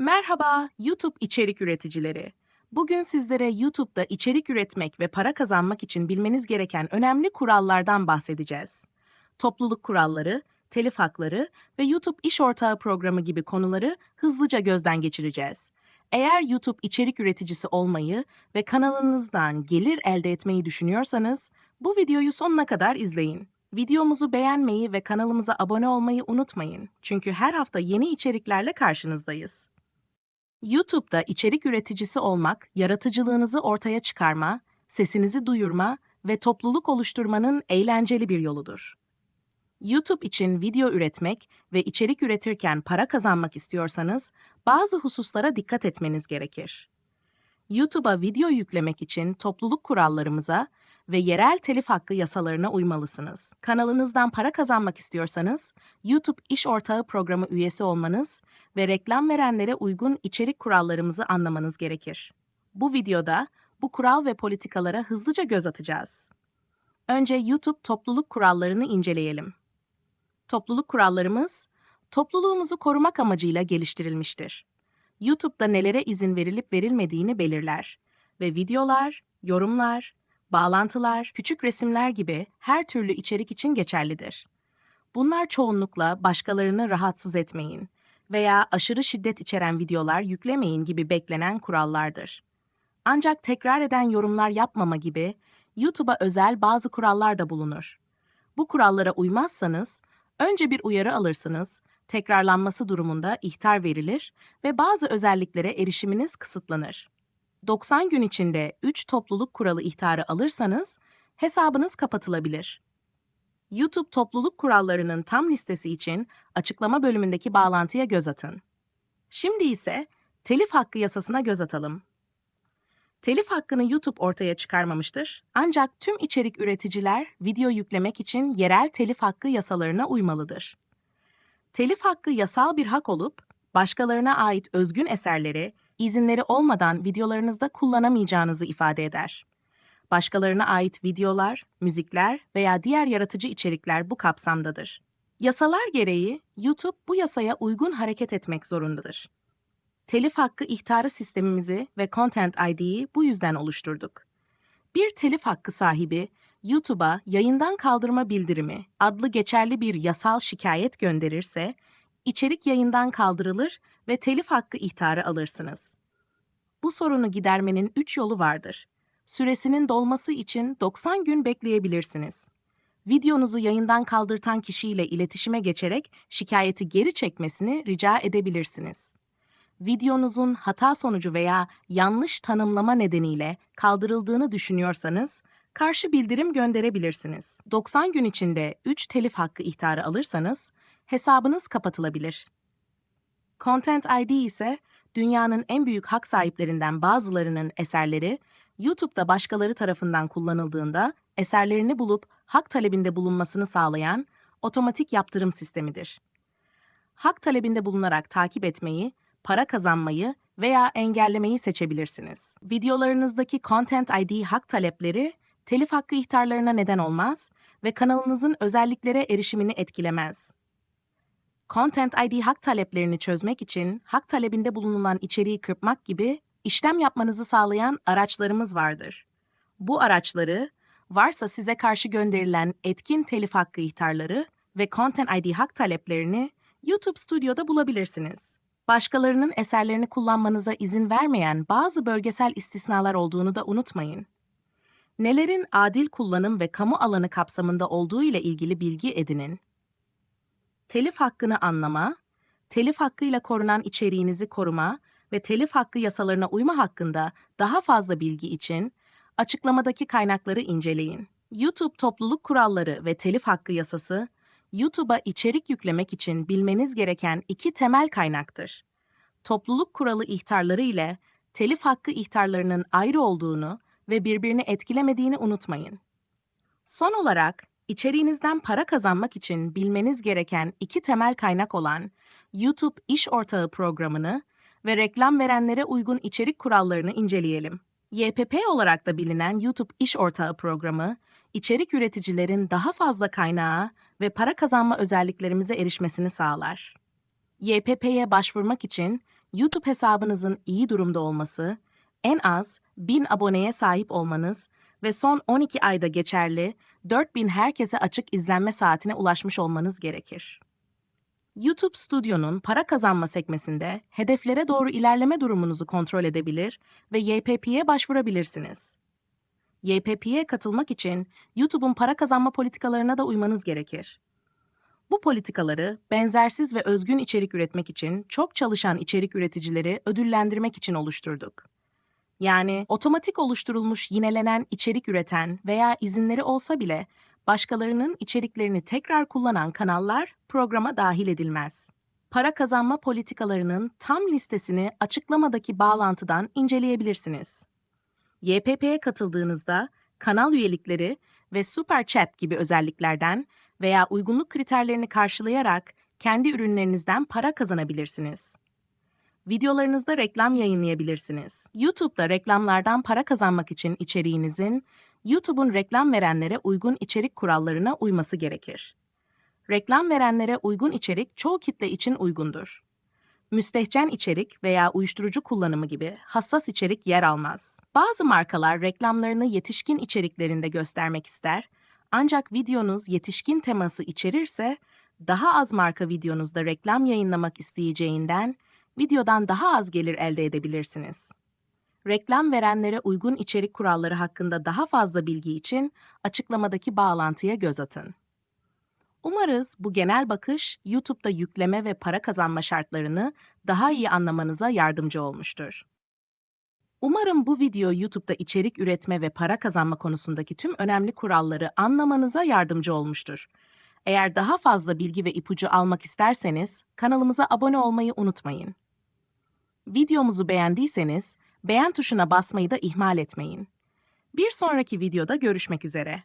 Merhaba YouTube içerik üreticileri. Bugün sizlere YouTube'da içerik üretmek ve para kazanmak için bilmeniz gereken önemli kurallardan bahsedeceğiz. Topluluk kuralları, telif hakları ve YouTube iş ortağı programı gibi konuları hızlıca gözden geçireceğiz. Eğer YouTube içerik üreticisi olmayı ve kanalınızdan gelir elde etmeyi düşünüyorsanız bu videoyu sonuna kadar izleyin. Videomuzu beğenmeyi ve kanalımıza abone olmayı unutmayın. Çünkü her hafta yeni içeriklerle karşınızdayız. YouTube'da içerik üreticisi olmak, yaratıcılığınızı ortaya çıkarma, sesinizi duyurma ve topluluk oluşturmanın eğlenceli bir yoludur. YouTube için video üretmek ve içerik üretirken para kazanmak istiyorsanız bazı hususlara dikkat etmeniz gerekir. YouTube'a video yüklemek için topluluk kurallarımıza ve yerel telif hakkı yasalarına uymalısınız. Kanalınızdan para kazanmak istiyorsanız, YouTube İş Ortağı Programı üyesi olmanız ve reklam verenlere uygun içerik kurallarımızı anlamanız gerekir. Bu videoda bu kural ve politikalara hızlıca göz atacağız. Önce YouTube topluluk kurallarını inceleyelim. Topluluk kurallarımız, topluluğumuzu korumak amacıyla geliştirilmiştir. YouTube'da nelere izin verilip verilmediğini belirler ve videolar, yorumlar, bağlantılar, küçük resimler gibi her türlü içerik için geçerlidir. Bunlar çoğunlukla başkalarını rahatsız etmeyin veya aşırı şiddet içeren videolar yüklemeyin gibi beklenen kurallardır. Ancak tekrar eden yorumlar yapmama gibi YouTube'a özel bazı kurallar da bulunur. Bu kurallara uymazsanız önce bir uyarı alırsınız, tekrarlanması durumunda ihtar verilir ve bazı özelliklere erişiminiz kısıtlanır. 90 gün içinde 3 topluluk kuralı ihtarı alırsanız hesabınız kapatılabilir. YouTube topluluk kurallarının tam listesi için açıklama bölümündeki bağlantıya göz atın. Şimdi ise telif hakkı yasasına göz atalım. Telif hakkını YouTube ortaya çıkarmamıştır. Ancak tüm içerik üreticiler video yüklemek için yerel telif hakkı yasalarına uymalıdır. Telif hakkı yasal bir hak olup başkalarına ait özgün eserleri izinleri olmadan videolarınızda kullanamayacağınızı ifade eder. Başkalarına ait videolar, müzikler veya diğer yaratıcı içerikler bu kapsamdadır. Yasalar gereği YouTube bu yasaya uygun hareket etmek zorundadır. Telif hakkı ihtarı sistemimizi ve Content ID'yi bu yüzden oluşturduk. Bir telif hakkı sahibi YouTube'a yayından kaldırma bildirimi adlı geçerli bir yasal şikayet gönderirse, içerik yayından kaldırılır ve telif hakkı ihtarı alırsınız. Bu sorunu gidermenin 3 yolu vardır. Süresinin dolması için 90 gün bekleyebilirsiniz. Videonuzu yayından kaldırtan kişiyle iletişime geçerek şikayeti geri çekmesini rica edebilirsiniz. Videonuzun hata sonucu veya yanlış tanımlama nedeniyle kaldırıldığını düşünüyorsanız, karşı bildirim gönderebilirsiniz. 90 gün içinde 3 telif hakkı ihtarı alırsanız, hesabınız kapatılabilir. Content ID ise dünyanın en büyük hak sahiplerinden bazılarının eserleri YouTube'da başkaları tarafından kullanıldığında eserlerini bulup hak talebinde bulunmasını sağlayan otomatik yaptırım sistemidir. Hak talebinde bulunarak takip etmeyi, para kazanmayı veya engellemeyi seçebilirsiniz. Videolarınızdaki Content ID hak talepleri telif hakkı ihtarlarına neden olmaz ve kanalınızın özelliklere erişimini etkilemez. Content ID hak taleplerini çözmek için hak talebinde bulunulan içeriği kırpmak gibi işlem yapmanızı sağlayan araçlarımız vardır. Bu araçları varsa size karşı gönderilen etkin telif hakkı ihtarları ve Content ID hak taleplerini YouTube Studio'da bulabilirsiniz. Başkalarının eserlerini kullanmanıza izin vermeyen bazı bölgesel istisnalar olduğunu da unutmayın. Nelerin adil kullanım ve kamu alanı kapsamında olduğu ile ilgili bilgi edinin telif hakkını anlama, telif hakkıyla korunan içeriğinizi koruma ve telif hakkı yasalarına uyma hakkında daha fazla bilgi için açıklamadaki kaynakları inceleyin. YouTube topluluk kuralları ve telif hakkı yasası, YouTube'a içerik yüklemek için bilmeniz gereken iki temel kaynaktır. Topluluk kuralı ihtarları ile telif hakkı ihtarlarının ayrı olduğunu ve birbirini etkilemediğini unutmayın. Son olarak İçeriğinizden para kazanmak için bilmeniz gereken iki temel kaynak olan YouTube İş Ortağı programını ve reklam verenlere uygun içerik kurallarını inceleyelim. YPP olarak da bilinen YouTube İş Ortağı programı, içerik üreticilerin daha fazla kaynağa ve para kazanma özelliklerimize erişmesini sağlar. YPP'ye başvurmak için YouTube hesabınızın iyi durumda olması, en az 1000 aboneye sahip olmanız ve son 12 ayda geçerli 4000 herkese açık izlenme saatine ulaşmış olmanız gerekir. YouTube Studio'nun para kazanma sekmesinde hedeflere doğru ilerleme durumunuzu kontrol edebilir ve YPP'ye başvurabilirsiniz. YPP'ye katılmak için YouTube'un para kazanma politikalarına da uymanız gerekir. Bu politikaları benzersiz ve özgün içerik üretmek için çok çalışan içerik üreticileri ödüllendirmek için oluşturduk. Yani otomatik oluşturulmuş yinelenen içerik üreten veya izinleri olsa bile başkalarının içeriklerini tekrar kullanan kanallar programa dahil edilmez. Para kazanma politikalarının tam listesini açıklamadaki bağlantıdan inceleyebilirsiniz. YPP'ye katıldığınızda kanal üyelikleri ve Super Chat gibi özelliklerden veya uygunluk kriterlerini karşılayarak kendi ürünlerinizden para kazanabilirsiniz. Videolarınızda reklam yayınlayabilirsiniz. YouTube'da reklamlardan para kazanmak için içeriğinizin YouTube'un reklam verenlere uygun içerik kurallarına uyması gerekir. Reklam verenlere uygun içerik çoğu kitle için uygundur. Müstehcen içerik veya uyuşturucu kullanımı gibi hassas içerik yer almaz. Bazı markalar reklamlarını yetişkin içeriklerinde göstermek ister ancak videonuz yetişkin teması içerirse daha az marka videonuzda reklam yayınlamak isteyeceğinden videodan daha az gelir elde edebilirsiniz. Reklam verenlere uygun içerik kuralları hakkında daha fazla bilgi için açıklamadaki bağlantıya göz atın. Umarız bu genel bakış YouTube'da yükleme ve para kazanma şartlarını daha iyi anlamanıza yardımcı olmuştur. Umarım bu video YouTube'da içerik üretme ve para kazanma konusundaki tüm önemli kuralları anlamanıza yardımcı olmuştur. Eğer daha fazla bilgi ve ipucu almak isterseniz kanalımıza abone olmayı unutmayın. Videomuzu beğendiyseniz beğen tuşuna basmayı da ihmal etmeyin. Bir sonraki videoda görüşmek üzere.